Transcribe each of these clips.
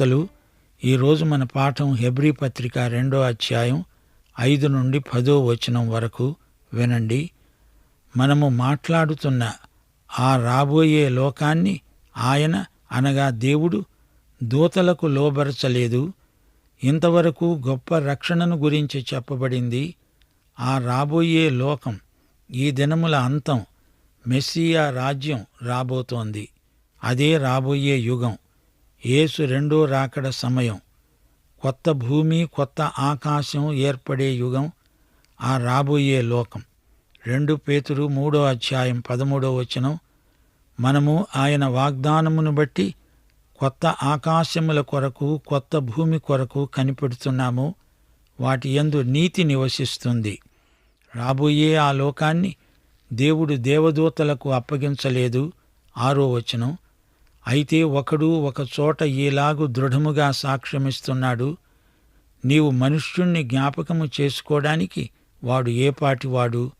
శ్రోతలు ఈరోజు మన పాఠం హెబ్రీ పత్రిక రెండో అధ్యాయం ఐదు నుండి పదో వచనం వరకు వినండి. మనము మాట్లాడుతున్న ఆ రాబోయే లోకాన్ని ఆయన అనగా దేవుడు దూతలకు లోబరచలేదు. ఇంతవరకు గొప్ప రక్షణను గురించి చెప్పబడింది. ఆ రాబోయే లోకం ఈ దినముల అంతం మెస్సియా రాజ్యం రాబోతోంది. అదే రాబోయే యుగం. యేసు రెండో రాకడ సమయం. కొత్త భూమి కొత్త ఆకాశం ఏర్పడే యుగం ఆ రాబోయే లోకం. రెండు పేతురు మూడో అధ్యాయం పదమూడో వచనం. మనము ఆయన వాగ్దానమును బట్టి కొత్త ఆకాశముల కొరకు కొత్త భూమి కొరకు కనిపెడుతున్నాము. వాటి యందు నీతి నివసిస్తుంది. రాబోయే ఆ లోకాన్ని దేవుడు దేవదూతలకు అప్పగించలేదు. ఆరో వచనం. అయితే ఒకడు ఒక చోట ఈలాగు దృఢముగా సాక్ష్యమిస్తున్నాడు. నీవు మనుష్యుణ్ణి జ్ఞాపకము చేసుకోవడానికి వాడు ఏపాటివాడు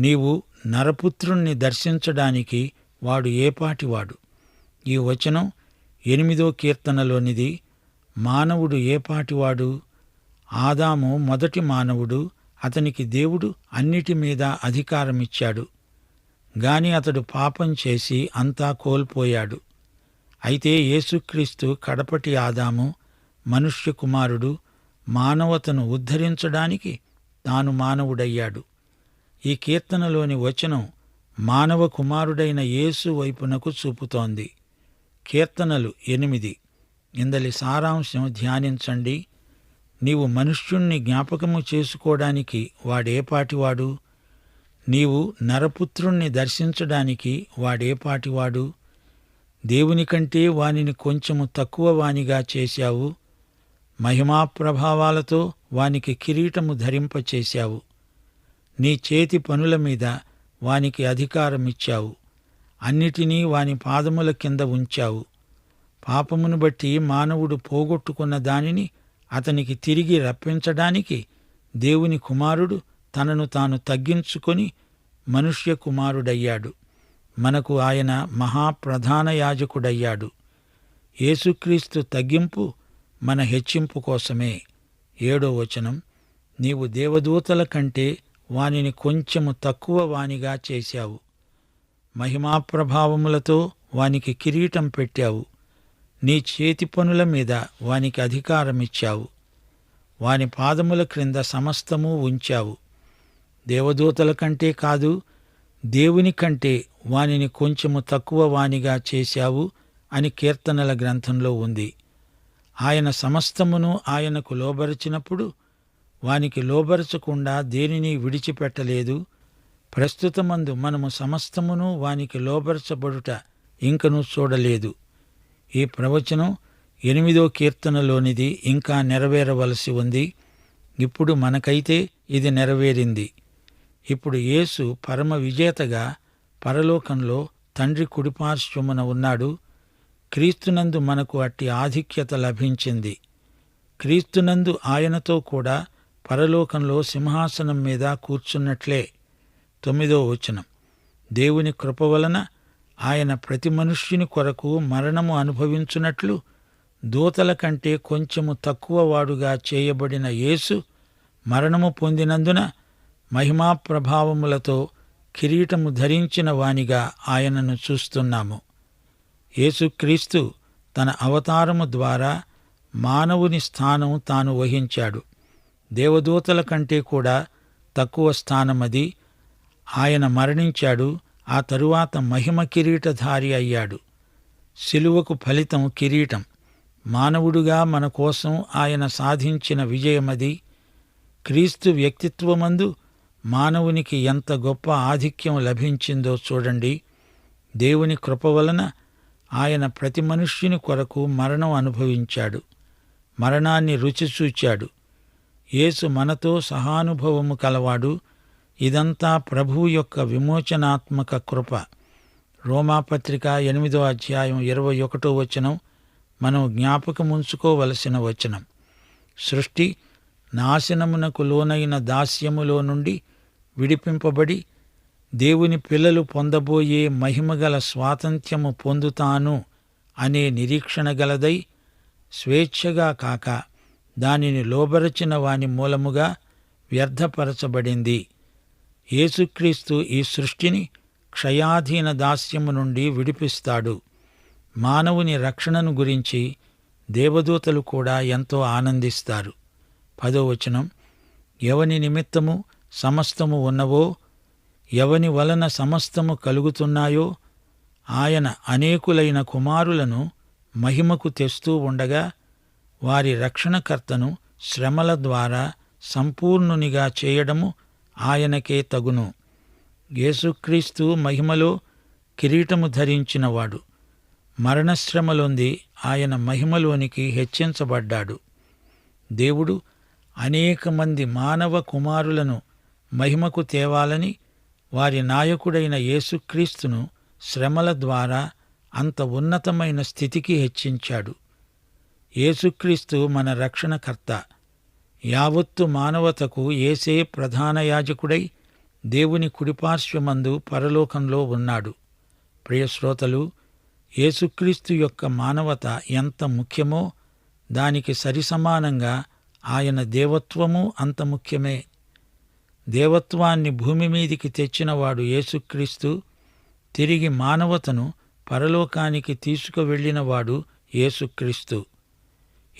నీవు నరపుత్రుణ్ణి దర్శించడానికి వాడు ఏపాటివాడు ఈ వచనం ఎనిమిదో కీర్తనలోనిది. మానవుడు ఏపాటివాడు ఆదాము మొదటి మానవుడు అతనికి దేవుడు అన్నిటి మీద అధికారమిచ్చాడు. గాని అతడు పాపం చేసి అంతా కోల్పోయాడు. అయితే యేసుక్రీస్తు కడపటి ఆదాము మనుష్య కుమారుడు మానవతను ఉద్ధరించడానికి తాను మానవుడయ్యాడు. ఈ కీర్తనలోని వచనం మానవ కుమారుడైన యేసు వైపునకు చూపుతోంది. కీర్తనలు ఎనిమిది. ఇందలి సారాంశం ధ్యానించండి. నీవు మనుష్యుణ్ణి జ్ఞాపకము చేసుకోవడానికి వాడేపాటివాడు నీవు నరపుత్రుణ్ణి దర్శించడానికి వాడేపాటివాడు దేవుని కంటే వానిని కొంచెము తక్కువ వానిగా చేశావు. మహిమా ప్రభావాలతో వానికి కిరీటము ధరింపచేశావు. నీ చేతి పనుల మీద వానికి అధికారమిచ్చావు. అన్నిటినీ వాని పాదముల కింద ఉంచావు. పాపమును బట్టి మానవుడు పోగొట్టుకున్న దానిని అతనికి తిరిగి రప్పించడానికి దేవుని కుమారుడు తనను తాను తగ్గించుకొని మనుష్య కుమారుడయ్యాడు. మనకు ఆయన మహాప్రధాన యాజకుడయ్యాడు. యేసుక్రీస్తు తగ్గింపు మన హెచ్చింపు కోసమే. ఏడో వచనం నీవు దేవదూతల కంటే వానిని కొంచెము తక్కువ వానిగా చేశావు. మహిమా ప్రభావములతో వానికి కిరీటం పెట్టావు. నీ చేతి పనుల మీద వానికి అధికారమిచ్చావు. వాని పాదముల క్రింద సమస్తము ఉంచావు. దేవదూతల కంటే కాదు దేవుని కంటే వానిని కొంచెము తక్కువ వానిగా చేశావు అని కీర్తనల గ్రంథంలో ఉంది. ఆయన సమస్తమును ఆయనకు లోబరిచినప్పుడు వానికి లోబరచకుండా దేనిని విడిచిపెట్టలేదు. ప్రస్తుతమందు మనము సమస్తమును వానికి లోబరచబడుట ఇంకను చూడలేదు. ఈ ప్రవచనం ఎనిమిదో కీర్తనలోనిది ఇంకా నెరవేరవలసి ఉంది. ఇప్పుడు మనకైతే ఇది నెరవేరింది. ఇప్పుడు యేసు పరమ విజేతగా పరలోకంలో తండ్రి కుడిపార్శ్వమున ఉన్నాడు. క్రీస్తునందు మనకు అట్టి ఆధిక్యత లభించింది. క్రీస్తునందు ఆయనతో కూడా పరలోకంలో సింహాసనం మీద కూర్చున్నట్లే. తొమ్మిదో వచనం. దేవుని కృప వలన ఆయన ప్రతి మనుష్యుని కొరకు మరణము అనుభవించున్నట్లు దూతల కంటే కొంచెము తక్కువ వాడుగా చేయబడిన యేసు మరణము పొందినందున మహిమా ప్రభావములతో కిరీటము ధరించిన వానిగా ఆయనను చూస్తున్నాము. యేసుక్రీస్తు తన అవతారము ద్వారా మానవుని స్థానం తాను వహించాడు. దేవదూతల కంటే కూడా తక్కువ స్థానమది. ఆయన మరణించాడు ఆ తరువాత మహిమ కిరీటధారి అయ్యాడు. శిలువకు ఫలితం కిరీటం. మానవుడుగా మన కోసం ఆయన సాధించిన విజయమది. క్రీస్తు వ్యక్తిత్వమందు మానవునికి ఎంత గొప్ప ఆధిక్యం లభించిందో చూడండి. దేవుని కృప వలన ఆయన ప్రతి మనుష్యుని కొరకు మరణం అనుభవించాడు. మరణాన్ని రుచి చూచాడు. యేసు మనతో సహానుభవము కలవాడు. ఇదంతా ప్రభువు యొక్క విమోచనాత్మక కృప. రోమాపత్రిక ఎనిమిదో అధ్యాయం ఇరవై ఒకటో వచనం మనం జ్ఞాపకముంచుకోవలసిన వచనం. సృష్టి నాశనమునకు లోనైన దాస్యములో నుండి విడిపింపబడి దేవుని పిల్లలు పొందబోయే మహిమగల స్వాతంత్ర్యము పొందుతాను అనే నిరీక్షణ గలదై స్వేచ్ఛగా కాక దానిని లోబరచిన వాని మూలముగా వ్యర్థపరచబడింది. యేసుక్రీస్తు ఈ సృష్టిని క్షయాధీన దాస్యము నుండి విడిపిస్తాడు. మానవుని రక్షణను గురించి దేవదూతలు కూడా ఎంతో ఆనందిస్తారు. పదో వచనం ఎవని నిమిత్తము సమస్తము ఉన్నవో ఎవని వలన సమస్తము కలుగుతున్నాయో ఆయన అనేకులైన కుమారులను మహిమకు తెస్తూ ఉండగా వారి రక్షణకర్తను శ్రమల ద్వారా సంపూర్ణునిగా చేయడము ఆయనకే తగును. యేసుక్రీస్తు మహిమలో కిరీటము ధరించినవాడు. మరణశ్రమలొంది ఆయన మహిమలోనికి హెచ్చించబడ్డాడు. దేవుడు అనేక మంది మానవ కుమారులను మహిమకు తేవాలని వారి నాయకుడైన యేసుక్రీస్తును శ్రమల ద్వారా అంత ఉన్నతమైన స్థితికి హెచ్చించాడు. యేసుక్రీస్తు మన రక్షణకర్త. యావత్తు మానవతకు ఏసే ప్రధాన యాజకుడై దేవుని కుడిపార్శ్వమందు పరలోకంలో ఉన్నాడు. ప్రియశ్రోతలు యేసుక్రీస్తు యొక్క మానవత ఎంత ముఖ్యమో దానికి సరిసమానంగా ఆయన దేవత్వము అంత ముఖ్యమే. దేవత్వాన్ని భూమి మీదికి తెచ్చినవాడు యేసుక్రీస్తు తిరిగి మానవతను పరలోకానికి తీసుకువెళ్ళినవాడు యేసుక్రీస్తు.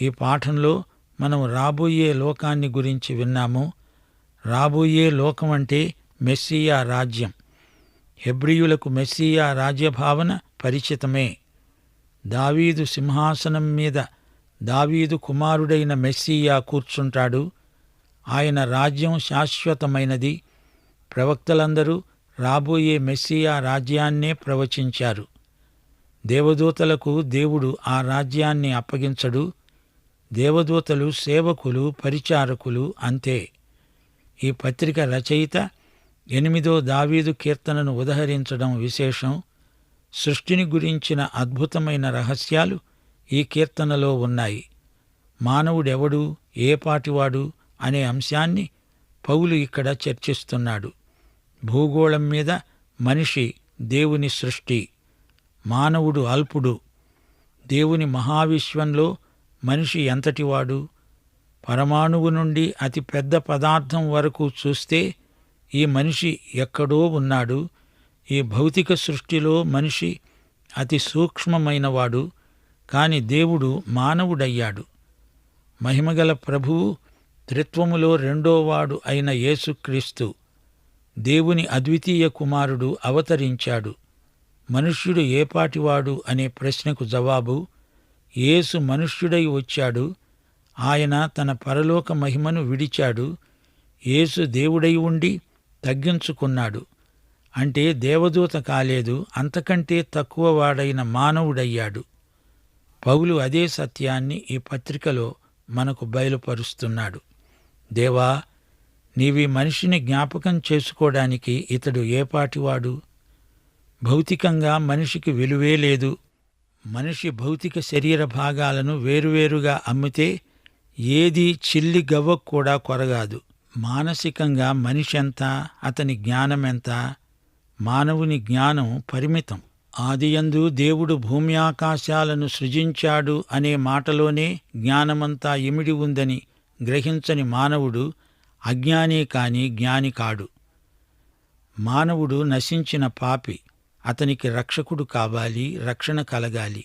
ఈ పాఠంలో మనం రాబోయే లోకాన్ని గురించి విన్నాము. రాబోయే లోకం అంటే మెస్సియా రాజ్యం. హెబ్రియులకు మెస్సియా రాజ్యభావన పరిచితమే. దావీదు సింహాసనం మీద దావీదు కుమారుడైన మెస్సియా కూర్చుంటాడు. ఆయన రాజ్యం శాశ్వతమైనది. ప్రవక్తలందరూ రాబోయే మెస్సియా రాజ్యాన్నే ప్రవచించారు. దేవదూతలకు దేవుడు ఆ రాజ్యాన్ని అప్పగించడు. దేవదూతలు సేవకులు పరిచారకులు అంతే. ఈ పత్రిక రచయిత ఎనిమిదో దావీదు కీర్తనను ఉదహరించడం విశేషం. సృష్టిని గురించిన అద్భుతమైన రహస్యాలు ఈ కీర్తనలో ఉన్నాయి. మానవుడెవడు? ఏ పాటివాడు? అనే అంశాన్ని పౌలు ఇక్కడ చర్చిస్తున్నాడు. భూగోళం మీద మనిషి దేవుని సృష్టి మానవుడు అల్పుడు. దేవుని మహావిశ్వంలో మనిషి ఎంతటివాడు? పరమాణువు నుండి అతి పెద్ద పదార్థం వరకు చూస్తే ఈ మనిషి ఎక్కడో ఉన్నాడు. ఈ భౌతిక సృష్టిలో మనిషి అతి సూక్ష్మమైనవాడు కాని దేవుడు మానవుడయ్యాడు. మహిమగల ప్రభువు త్రిత్వములో రెండోవాడు అయిన యేసుక్రీస్తు దేవుని అద్వితీయ కుమారుడు అవతరించాడు. మనుష్యుడు ఏపాటివాడు అనే ప్రశ్నకు జవాబు యేసు మనుష్యుడై వచ్చాడు. ఆయన తన పరలోక మహిమను విడిచాడు. యేసు దేవుడై ఉండి తగ్గించుకున్నాడు. అంటే దేవదూత కాలేదు అంతకంటే తక్కువ వాడైన మానవుడయ్యాడు. పౌలు అదే సత్యాన్ని ఈ పత్రికలో మనకు బయలుపరుస్తున్నాడు. దేవా నీవి మనిషిని జ్ఞాపకం చేసుకోవడానికి ఇతడు ఏపాటివాడు భౌతికంగా మనిషికి విలువే లేదు. మనిషి భౌతిక శరీర భాగాలను వేరువేరుగా అమ్మితే ఏది చిల్లి గవ్వ కూడా కొరగాదు. మానసికంగా మనిషి ఎంత అతని జ్ఞానమెంత? మానవుని జ్ఞానం పరిమితం. ఆదియందు దేవుడు భూమి ఆకాశాలను సృజించాడు అనే మాటలోనే జ్ఞానమంతా ఇమిడి ఉందని గ్రహించని మానవుడు అజ్ఞానే కాని జ్ఞాని కాడు. మానవుడు నశించిన పాపి అతనికి రక్షకుడు కావాలి రక్షణ కలగాలి.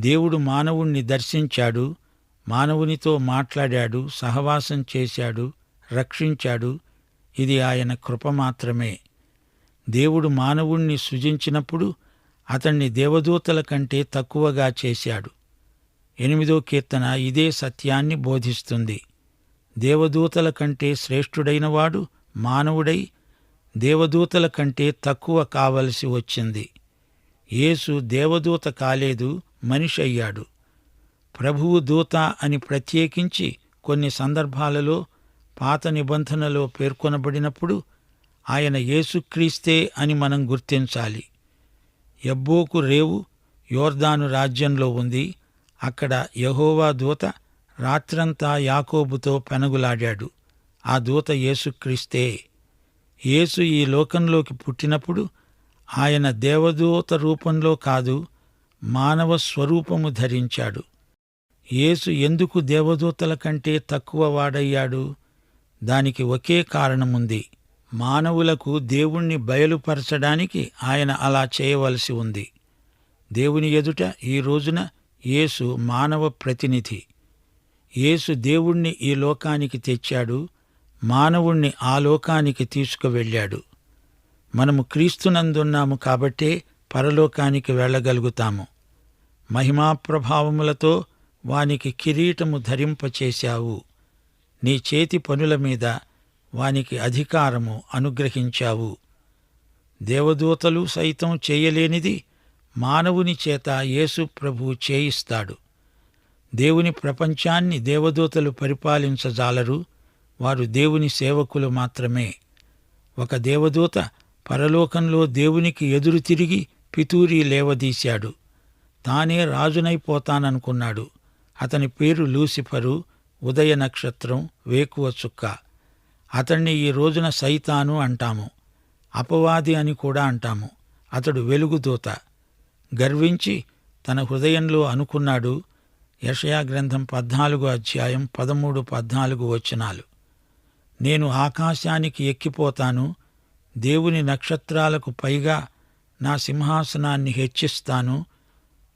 దేవుడు మానవుణ్ణి దర్శించాడు మానవునితో మాట్లాడాడు సహవాసం చేశాడు రక్షించాడు. ఇది ఆయన కృప మాత్రమే. దేవుడు మానవుణ్ణి సృజించినప్పుడు అతణ్ణి దేవదూతల కంటే తక్కువగా చేశాడు. ఎనిమిదో కీర్తన ఇదే సత్యాన్ని బోధిస్తుంది. దేవదూతల కంటే శ్రేష్ఠుడైనవాడు మానవుడై దేవదూతల కంటే తక్కువ కావలసి వచ్చింది. యేసు దేవదూత కాలేదు మనిషి అయ్యాడు ప్రభువు దూత అని ప్రత్యేకించి కొన్ని సందర్భాలలో పాత నిబంధనలో పేర్కొనబడినప్పుడు ఆయన యేసుక్రీస్తే అని మనం గుర్తించాలి. ఎబ్బోకు రేవు యోర్దాను రాజ్యంలో ఉంది. అక్కడ యహోవా దూత రాత్రంతా యాకోబుతో పెనగులాడాడు. ఆ దూత యేసుక్రీస్తే యేసు ఈ లోకంలోకి పుట్టినప్పుడు ఆయన దేవదూత రూపంలో కాదు మానవ స్వరూపము ధరించాడు. యేసు ఎందుకు దేవదూతల కంటే తక్కువ వాడయ్యాడు? దానికి ఒకే కారణముంది మానవులకు దేవుణ్ణి బయలుపరచడానికి ఆయన అలా చేయవలసి ఉంది. దేవుని ఎదుట ఈ రోజున యేసు మానవ ప్రతినిధి. యేసు దేవుణ్ణి ఈ లోకానికి తెచ్చాడు మానవుణ్ణి ఆ లోకానికి తీసుకువెళ్ళాడు. మనము క్రీస్తునందున్నాము కాబట్టే పరలోకానికి వెళ్ళగలుగుతాము. మహిమా ప్రభావములతో వానికి కిరీటము ధరింపచేశావు. నీ చేతి పనుల మీద వానికి అధికారము అనుగ్రహించావు. దేవదూతలు సైతం చేయలేనిది మానవుని చేత యేసు ప్రభు చేయిస్తాడు. దేవుని ప్రపంచాన్ని దేవదూతలు పరిపాలించజాలరు. వారు దేవుని సేవకులు మాత్రమే. ఒక దేవదూత పరలోకంలో దేవునికి ఎదురు తిరిగి పితూరి లేవదీశాడు. తానే రాజునైపోతాననుకున్నాడు. అతని పేరు లూసిఫరు ఉదయ నక్షత్రం వేకువ చుక్క. అతణ్ణి ఈ రోజున సైతాను అంటాము. అపవాది అని కూడా అంటాము. అతడు వెలుగుదూత. గర్వించి తన హృదయంలో అనుకున్నాడు యషయా గ్రంథం పద్నాలుగు అధ్యాయం పదమూడు పద్నాలుగు వచనాలు. నేను ఆకాశానికి ఎక్కిపోతాను దేవుని నక్షత్రాలకు పైగా నా సింహాసనాన్ని హెచ్చిస్తాను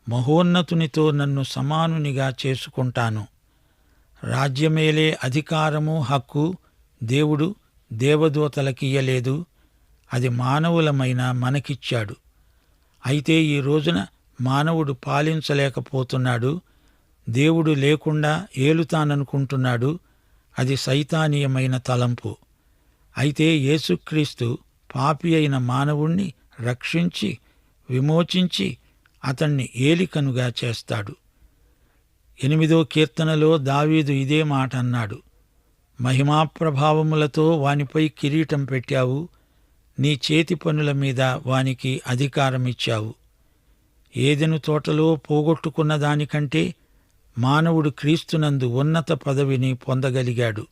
మహోన్నతునితో నన్ను సమానునిగా చేసుకుంటాను. రాజ్యమేలే అధికారము హక్కు దేవుడు దేవదూతలకియ్యలేదు అది మానవులమైన మనకిచ్చాడు. అయితే ఈ రోజున మానవుడు పాలించలేకపోతున్నాడు దేవుడు లేకుండా ఏలుతాననుకుంటున్నాడు అది సైతానీయమైన తలంపు. అయితే యేసుక్రీస్తు పాపి అయిన మానవుణ్ణి రక్షించి విమోచించి అతణ్ణి ఏలికనుగా చేస్తాడు. ఎనిమిదో కీర్తనలో దావీదు ఇదే మాట అన్నాడు మహిమాప్రభావములతో వానిపై కిరీటం పెట్టావు నీ చేతి పనుల మీద వానికి అధికారమిచ్చావు. ఏదెను తోటలో పోగొట్టుకున్న దానికంటే మానవుడు క్రీస్తునందు ఉన్నత పదవిని పొందగలిగాడు.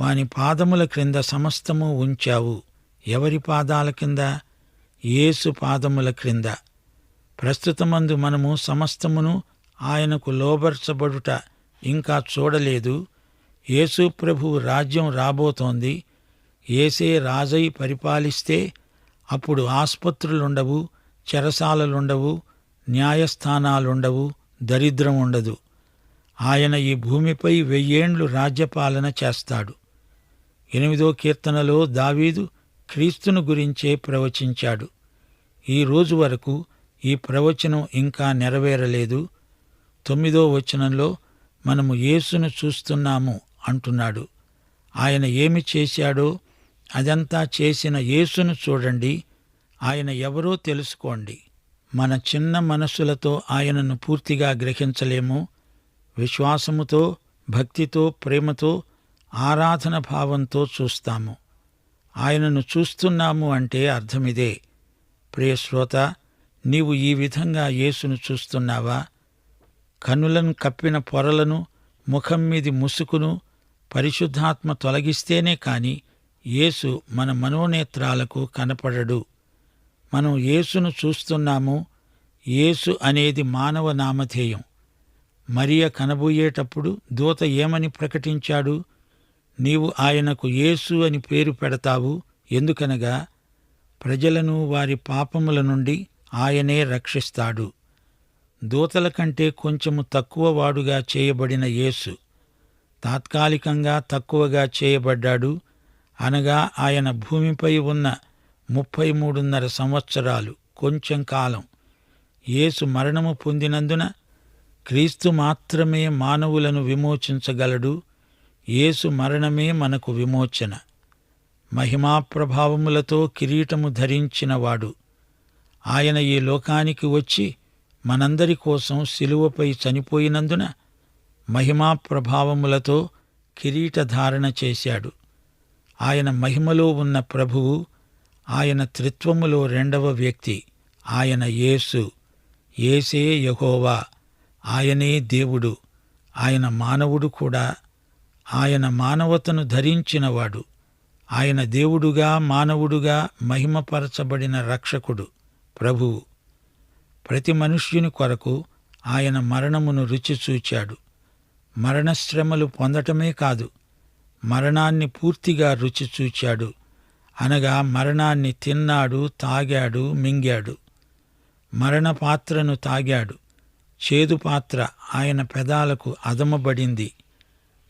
వాని పాదముల క్రింద సమస్తము ఉంచావు. ఎవరి పాదాల కింద యేసు పాదముల క్రింద. ప్రస్తుతమందు మనము సమస్తమును ఆయనకు లోబర్చబడుట ఇంకా చూడలేదు. యేసు ప్రభువు రాజ్యం రాబోతోంది. ఏసే రాజై పరిపాలిస్తే అప్పుడు ఆసుపత్రులుండవు చెరసాలలుండవు న్యాయస్థానాలుండవు దరిద్రం ఉండదు ఆయన ఈ భూమిపై వెయ్యేండ్లు రాజ్యపాలన చేస్తాడు. ఎనిమిదో కీర్తనలో దావీదు క్రీస్తును గురించే ప్రవచించాడు. ఈ రోజు వరకు ఈ ప్రవచనం ఇంకా నెరవేరలేదు. తొమ్మిదో వచనంలో మనము యేసును చూస్తున్నాము అంటున్నాడు. ఆయన ఏమి చేశాడో అదంతా చేసిన యేసును చూడండి. ఆయన ఎవరో తెలుసుకోండి. మన చిన్న మనస్సులతో ఆయనను పూర్తిగా గ్రహించలేము. విశ్వాసముతో భక్తితో ప్రేమతో ఆరాధన భావంతో చూస్తాము. ఆయనను చూస్తున్నాము అంటే అర్థమిదే. ప్రియశ్రోత నీవు ఈ విధంగా యేసును చూస్తున్నావా? కన్నులను కప్పిన పొరలను ముఖం మీది ముసుకును పరిశుద్ధాత్మ తొలగిస్తేనే కాని యేసు మన మనోనేత్రాలకు కనపడడు. మనం యేసును చూస్తున్నాము. యేసు అనేది మానవ నామధేయం. మరియ కనబోయేటప్పుడు దూత ఏమని ప్రకటించాడు? నీవు ఆయనకు యేసు అని పేరు పెడతావు. ఎందుకనగా ప్రజలను వారి పాపముల నుండి ఆయనే రక్షిస్తాడు. దూతల కంటే కొంచెము తక్కువ వాడుగా చేయబడిన యేసు తాత్కాలికంగా తక్కువగా చేయబడ్డాడు. అనగా ఆయన భూమిపై ఉన్న ముప్పై మూడున్నర సంవత్సరాలు కొంచెం కాలం. యేసు మరణము పొందినందున క్రీస్తు మాత్రమే మానవులను విమోచించగలడు. యేసు మరణమే మనకు విమోచన. మహిమా ప్రభావములతో కిరీటము ధరించినవాడు. ఆయన ఈ లోకానికి వచ్చి మనందరి కోసం శిలువపై చనిపోయినందున మహిమా ప్రభావములతో కిరీటధారణ చేశాడు. ఆయన మహిమలో ఉన్న ప్రభువు ఆయన త్రిత్వములో రెండవ వ్యక్తి ఆయన యేసు ఏసే యహోవా ఆయనే దేవుడు ఆయన మానవుడు కూడా ఆయన మానవతను ధరించినవాడు ఆయన దేవుడుగా మానవుడుగా మహిమపరచబడిన రక్షకుడు ప్రభువు. ప్రతి మనుష్యుని కొరకు ఆయన మరణమును రుచి చూచాడు. మరణశ్రమలు పొందటమే కాదు మరణాన్ని పూర్తిగా రుచి చూచాడు. అనగా మరణాన్ని తిన్నాడు తాగాడు మింగాడు. మరణ పాత్రను తాగాడు. చేదు పాత్ర ఆయన పెదాలకు అదమబడింది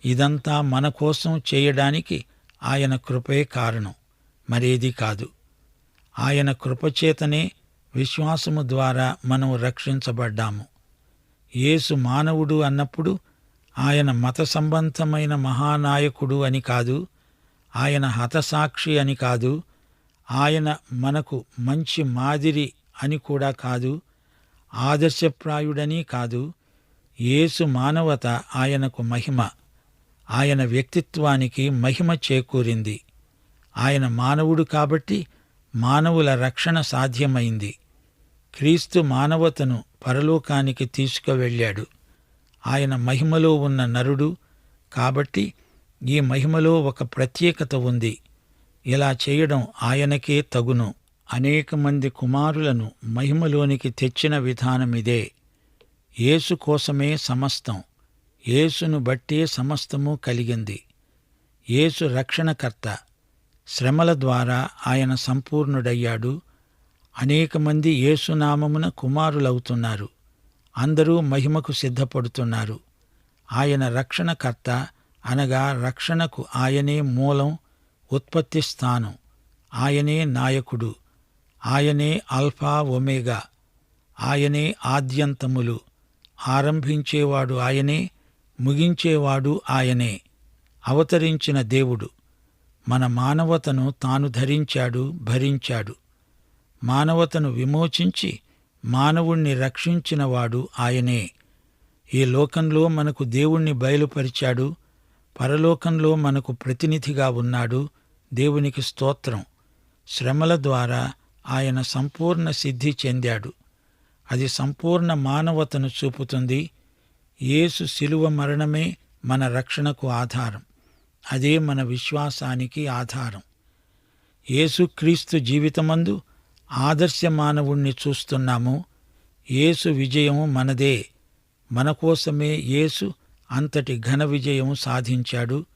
ఇదంతా మన కోసం చేయడానికి ఆయన కృపే కారణం. మరేది కాదు. ఆయన కృపచేతనే విశ్వాసము ద్వారా మనం రక్షించబడ్డాము. యేసు మానవుడు అన్నప్పుడు ఆయన మత సంబంధమైన మహానాయకుడు అని కాదు ఆయన హతసాక్షి అని కాదు ఆయన మనకు మంచి మాదిరి అని కూడా కాదు ఆదర్శప్రాయుడని కాదు. యేసు మానవత ఆయనకు మహిమ ఆయన వ్యక్తిత్వానికి మహిమ చేకూరింది. ఆయన మానవుడు కాబట్టి మానవుల రక్షణ సాధ్యమైంది. క్రీస్తు మానవతను పరలోకానికి తీసుకువెళ్ళాడు. ఆయన మహిమలో ఉన్న నరుడు. కాబట్టి ఈ మహిమలో ఒక ప్రత్యేకత ఉంది. ఇలా చేయడం ఆయనకే తగును. అనేక మంది కుమారులను మహిమలోనికి తెచ్చిన విధానమిదే యేసు కోసమే సమస్తం. యేసును బట్టే సమస్తము కలిగింది. యేసు రక్షణకర్త. శ్రమల ద్వారా ఆయన సంపూర్ణుడయ్యాడు. అనేక మంది యేసునామమున కుమారులవుతున్నారు. అందరూ మహిమకు సిద్ధపడుతున్నారు. ఆయన రక్షణకర్త అనగా రక్షణకు ఆయనే మూలం ఉత్పత్తి స్థానం. ఆయనే నాయకుడు. ఆయనే ఆల్ఫా ఒమేగా. ఆయనే ఆద్యంతములు. ఆరంభించేవాడు ఆయనే ముగించేవాడు ఆయనే. అవతరించిన దేవుడు. మన మానవతను తాను ధరించాడు భరించాడు. మానవతను విమోచించి మానవుణ్ణి రక్షించినవాడు ఆయనే. ఈ లోకంలో మనకు దేవుణ్ణి బయలుపరిచాడు. పరలోకంలో మనకు ప్రతినిధిగా ఉన్నాడు. దేవునికి స్తోత్రం. శ్రమల ద్వారా ఆయన సంపూర్ణ సిద్ధి చెందాడు. అది సంపూర్ణ మానవతను చూపుతుంది. యేసు శిలువ మరణమే మన రక్షణకు ఆధారం. అదే మన విశ్వాసానికి ఆధారం. యేసుక్రీస్తు జీవితమందు ఆదర్శ మానవుణ్ణి చూస్తున్నాము. యేసు విజయం మనదే. మన కోసమే యేసు అంతటి ఘన విజయం సాధించాడు.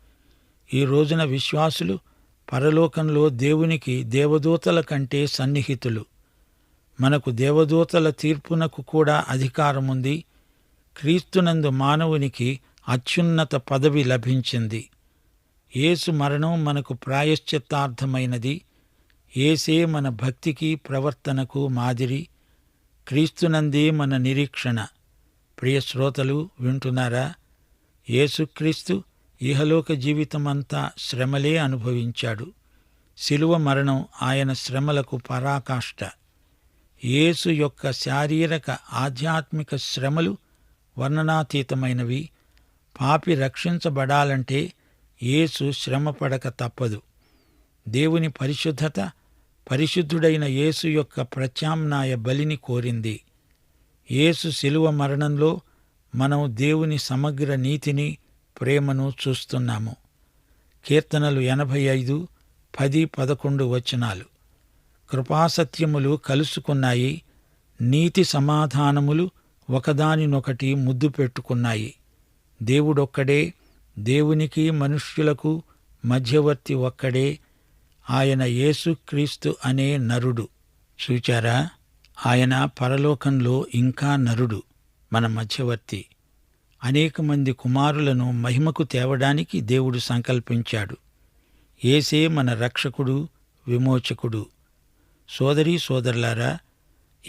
ఈ రోజున విశ్వాసులు పరలోకంలో దేవునికి దేవదూతల కంటే సన్నిహితులు. మనకు దేవదూతల తీర్పునకు కూడా అధికారముంది. క్రీస్తునందు మానవునికి అత్యున్నత పదవి లభించింది. యేసు మరణం మనకు ప్రాయశ్చిత్తార్థమైనది. ఏసే మన భక్తికి ప్రవర్తనకు మాదిరి క్రీస్తునందే మన నిరీక్షణ. ప్రియశ్రోతలు వింటున్నారా? యేసుక్రీస్తు ఇహలోక జీవితమంతా శ్రమలే అనుభవించాడు. శిలువ మరణం ఆయన శ్రమలకు పరాకాష్ట. యేసు యొక్క శారీరక ఆధ్యాత్మిక శ్రమలు వర్ణనాతీతమైనవి. పాపి రక్షించబడాలంటే యేసు శ్రమపడక తప్పదు. దేవుని పరిశుద్ధత పరిశుద్ధుడైన యేసు యొక్క ప్రత్యామ్నాయ బలిని కోరింది. యేసు శిలువ మరణంలో మనం దేవుని సమగ్ర నీతిని ప్రేమను చూస్తున్నాము. కీర్తనలు ఎనభై ఐదు పది పదకొండు వచనాలు. కృపాసత్యములు కలుసుకున్నాయి నీతి సమాధానములు ఒకదానినొకటి ముద్దు పెట్టుకున్నాయి. దేవుడొక్కడే దేవునికి మనుష్యులకు మధ్యవర్తి ఒక్కడే ఆయన యేసుక్రీస్తు అనే నరుడు. చూచారా? ఆయన పరలోకంలో ఇంకా నరుడు మన మధ్యవర్తి. అనేక మంది కుమారులను మహిమకు తేవడానికి దేవుడు సంకల్పించాడు. ఏసే మన రక్షకుడు విమోచకుడు. సోదరీ సోదరులారా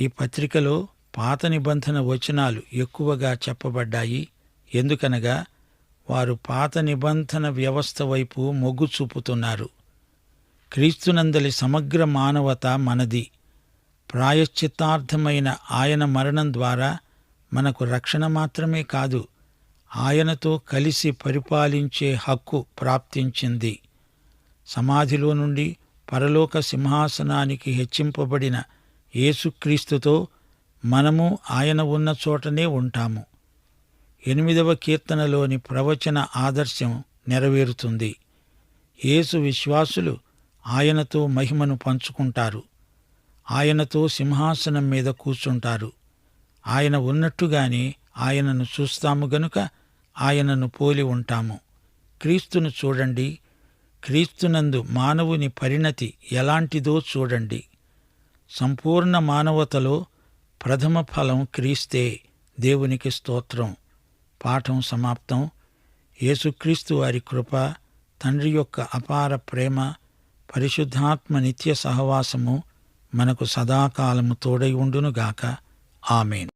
ఈ పత్రికలో పాత నిబంధన వచనాలు ఎక్కువగా చెప్పబడ్డాయి. ఎందుకనగా వారు పాత నిబంధన వ్యవస్థ వైపు మొగ్గు చూపుతున్నారు. క్రీస్తునందలి సమగ్ర మానవత మనది. ప్రాయశ్చిత్తార్థమైన ఆయన మరణం ద్వారా మనకు రక్షణ మాత్రమే కాదు ఆయనతో కలిసి పరిపాలించే హక్కు ప్రాప్తించింది. సమాధిలో నుండి పరలోక సింహాసనానికి హెచ్చింపబడిన యేసుక్రీస్తుతో మనము ఆయన ఉన్న చోటనే ఉంటాము. ఎనిమిదవ కీర్తనలోని ప్రవచన ఆదర్శం నెరవేరుతుంది. యేసు విశ్వాసులు ఆయనతో మహిమను పంచుకుంటారు. ఆయనతో సింహాసనం మీద కూర్చుంటారు. ఆయన ఉన్నట్టుగానే ఆయనను చూస్తాము గనుక ఆయనను పోలి ఉంటాము. క్రీస్తును చూడండి. క్రీస్తునందు మానవుని పరిణతి ఎలాంటిదో చూడండి. సంపూర్ణ మానవతలో ప్రథమ ఫలం క్రీస్తే. దేవునికి స్తోత్రం. పాఠం సమాప్తం. యేసుక్రీస్తు వారి కృప తండ్రి యొక్క అపార ప్రేమ పరిశుద్ధాత్మ నిత్య సహవాసము మనకు సదాకాలము తోడై ఉండునుగాక. ఆమెను.